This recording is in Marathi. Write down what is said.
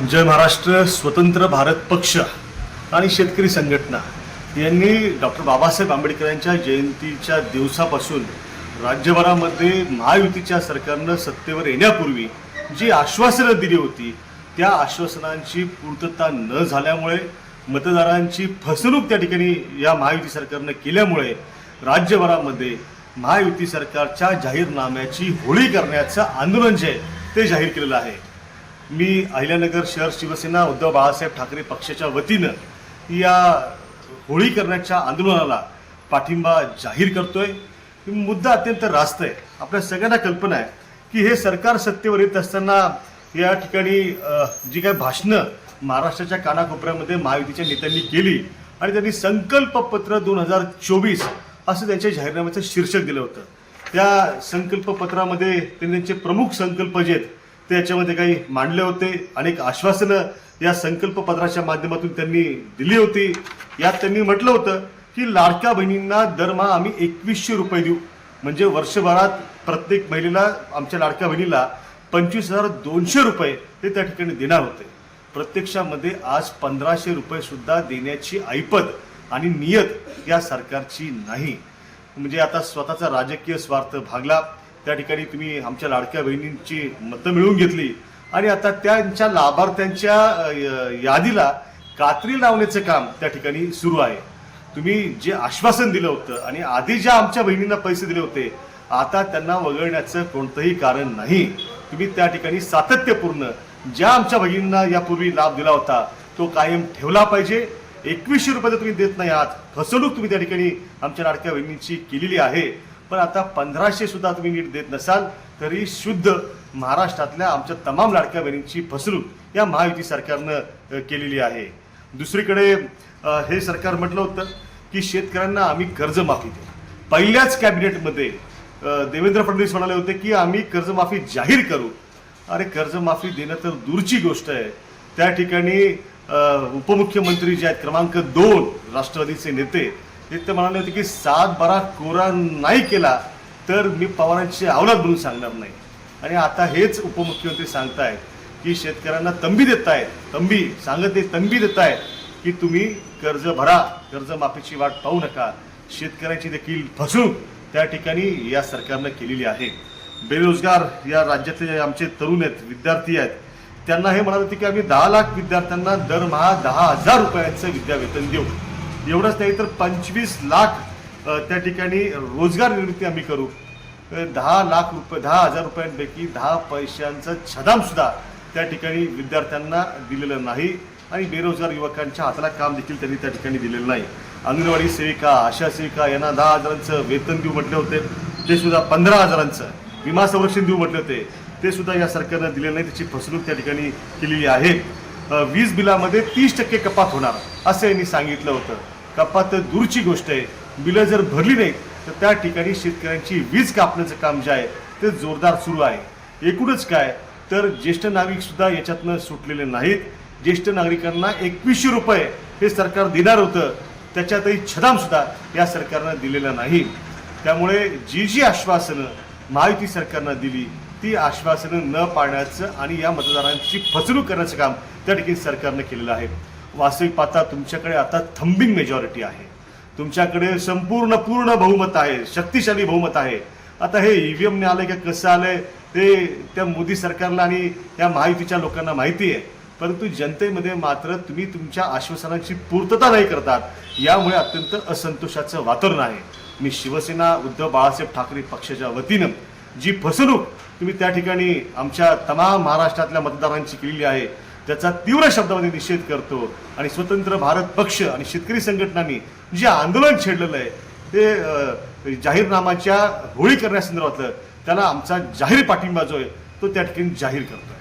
जय महाराष्ट्र स्वतंत्र भारत पक्ष आणि शेतकरी संघटना. यांनी डॉक्टर बाबासाहेब आंबेडकरांच्या जयंतीच्या दिवसापासून राज्यभरामध्ये महायुतीच्या सरकारनं सत्तेवर येण्यापूर्वी जी आश्वासनं दिली होती त्या आश्वासनांची पूर्तता न झाल्यामुळे मतदारांची फसवणूक त्या ठिकाणी या महायुती सरकारनं केल्यामुळे राज्यभरामध्ये महायुती सरकारच्या जाहीरनाम्याची होळी करण्याचं आंदोलन जे आहे ते जाहीर केलेलं आहे. मी अहिल्यानगर शहर शिवसेना उद्धव बाळासाहेब ठाकरे पक्षाच्या वतीनं या होळी करण्याच्या आंदोलनाला पाठिंबा जाहीर करतोय. मुद्दा अत्यंत रास्त आहे. आपल्या सगळ्यांना कल्पना आहे की हे सरकार सत्तेवर येत असताना या ठिकाणी जी काही भाषणं महाराष्ट्राच्या कानाकोपऱ्यामध्ये महायुतीच्या नेत्यांनी केली आणि त्यांनी संकल्पपत्र दोन हजार चोवीस असं त्यांच्या जाहीरनाम्याचं शीर्षक दिलं होतं. त्या संकल्पपत्रामध्ये त्यांनी त्यांचे प्रमुख संकल्प जे आहेत ते याच्यामध्ये काही मांडले होते. अनेक आश्वासनं या संकल्पपत्राच्या माध्यमातून त्यांनी दिली होती. यात त्यांनी म्हटलं होतं की लाडक्या बहिणींना दरमहा आम्ही एकवीसशे रुपये देऊ. म्हणजे वर्षभरात प्रत्येक महिलेला आमच्या लाडक्या बहिणीला पंचवीस हजार दोनशे रुपये ते त्या ठिकाणी देणार होते. प्रत्यक्षामध्ये आज पंधराशे रुपये सुद्धा देण्याची ऐपत आणि नियत या सरकारची नाही. म्हणजे आता स्वतःचा राजकीय स्वार्थ भागला. त्या ठिकाणी तुम्ही आमच्या लाडक्या बहिणींची मतं मिळवून घेतली. आणि आता त्यांच्या लाभार्थ्यांच्या यादीला कात्री लावण्याचं काम त्या ठिकाणी सुरू आहे. तुम्ही जे आश्वासन दिलं होतं आणि आधी ज्या आमच्या बहिणींना पैसे दिले होते आता त्यांना वगळण्याचं कोणतंही कारण नाही. तुम्ही त्या ठिकाणी सातत्यपूर्ण ज्या आमच्या बहिणींना यापूर्वी लाभ दिला होता तो कायम ठेवला पाहिजे. एकवीसशे रुपये तुम्ही देत नाही आहात. फसवणूक तुम्ही त्या ठिकाणी आमच्या लाडक्या बहिणींची केलेली आहे. पण आता पंधराशे सुद्धा तुम्ही नीट देत नसाल तरी शुद्ध महाराष्ट्रातल्या आमच्या तमाम लाडक्या बहिणींची फसवणूक या महायुती सरकारनं केलेली आहे. दुसरीकडे हे सरकार म्हटलं होतं की शेतकऱ्यांना आम्ही कर्जमाफी देऊ. पहिल्याच कॅबिनेटमध्ये देवेंद्र फडणवीस म्हणाले होते की आम्ही कर्जमाफी जाहीर करू. अरे कर्जमाफी देणं तर दूरची गोष्ट आहे. त्या ठिकाणी उपमुख्यमंत्री जे आहेत क्रमांक दोन राष्ट्रवादीचे नेते ते तर म्हणाले होते की सात बारा कोरा नाही केला तर मी पवारांची अवलाद म्हणून सांगणार नाही. आणि आता हेच उपमुख्यमंत्री सांगतायत की शेतकऱ्यांना तंबी देत आहेत तंबी सांगत ते तंबी देत आहेत की तुम्ही कर्ज भरा कर्जमाफीची वाट पाहू नका. शेतकऱ्यांची देखील फसवणूक त्या ठिकाणी या सरकारनं केलेली आहे. बेरोजगार या राज्यातले जे आमचे तरुण आहेत विद्यार्थी आहेत त्यांना हे म्हणाले होते की आम्ही दहा लाख विद्यार्थ्यांना दरमहा दहा हजार रुपयांचं विद्यावेतन देऊ. एवढंच नाही तर पंचवीस लाख त्या ठिकाणी रोजगार निर्मिती आम्ही करू. दहा लाख रुपये दहा हजार रुपयांपैकी दहा पैशांचं छदामसुद्धा त्या ठिकाणी विद्यार्थ्यांना दिलेलं नाही आणि बेरोजगार युवकांच्या हाताला काम देखील त्यांनी त्या ठिकाणी दिलेलं नाही. अंगणवाडी सेविका आशा सेविका यांना दहा हजारांचं वेतन देऊ म्हटले होते. ते सुद्धा पंधरा हजारांचं. विमा संरक्षण देऊ म्हटले होते. ते सुद्धा या सरकारनं दिलेलं नाही. त्याची फसवणूक त्या ठिकाणी केलेली आहे. वीज बिलामध्ये तीस टक्के कपात होणार असं यांनी सांगितलं होतं. कपात दूरची गोष्ट आहे. बिलं जर भरली नाहीत तर त्या ठिकाणी शेतकऱ्यांची वीज कापण्याचं काम जे आहे ते जोरदार सुरू आहे. एकूणच काय तर ज्येष्ठ नागरिक सुद्धा याच्यातनं सुटलेले नाहीत. ज्येष्ठ नागरिकांना एकवीसशे रुपये हे सरकार देणार होतं त्याच्यातही छदाम सुद्धा या सरकारनं दिलेलं नाही. त्यामुळे जी जी आश्वासनं महायुती सरकारनं दिली ती आश्वासनं न पाळण्याचं आणि या मतदारांची फसवणूक करण्याचं काम त्या ठिकाणी सरकारनं केलेलं आहे. वास्तविक पाहता तुमच्याकडे आता थंबिंग मेजॉरिटी आहे. तुमच्याकडे संपूर्ण पूर्ण बहुमत आहे शक्तिशाली बहुमत आहे. आता हे ईव्हीएमने आलं का कसं आलंय ते त्या मोदी सरकारला आणि या महायुतीच्या लोकांना माहिती आहे. परंतु जनतेमध्ये मात्र तुम्ही तुमच्या आश्वासनांची पूर्तता नाही करतात. यामुळे अत्यंत असंतोषाचं वातावरण आहे. मी शिवसेना उद्धव बाळासाहेब ठाकरे पक्षाच्या वतीनं जी फसवणूक तुम्ही त्या ठिकाणी आमच्या तमाम महाराष्ट्रातल्या मतदारांची केलेली आहे त्याचा तीव्र शब्दामध्ये निषेध करतो आणि स्वतंत्र भारत पक्ष आणि शेतकरी संघटनांनी जे आंदोलन छेडलेलं आहे ते जाहीरनामाच्या होळी करण्यासंदर्भातलं त्याला आमचा जाहीर पाठिंबा जो आहे तो त्या ठिकाणी जाहीर करतो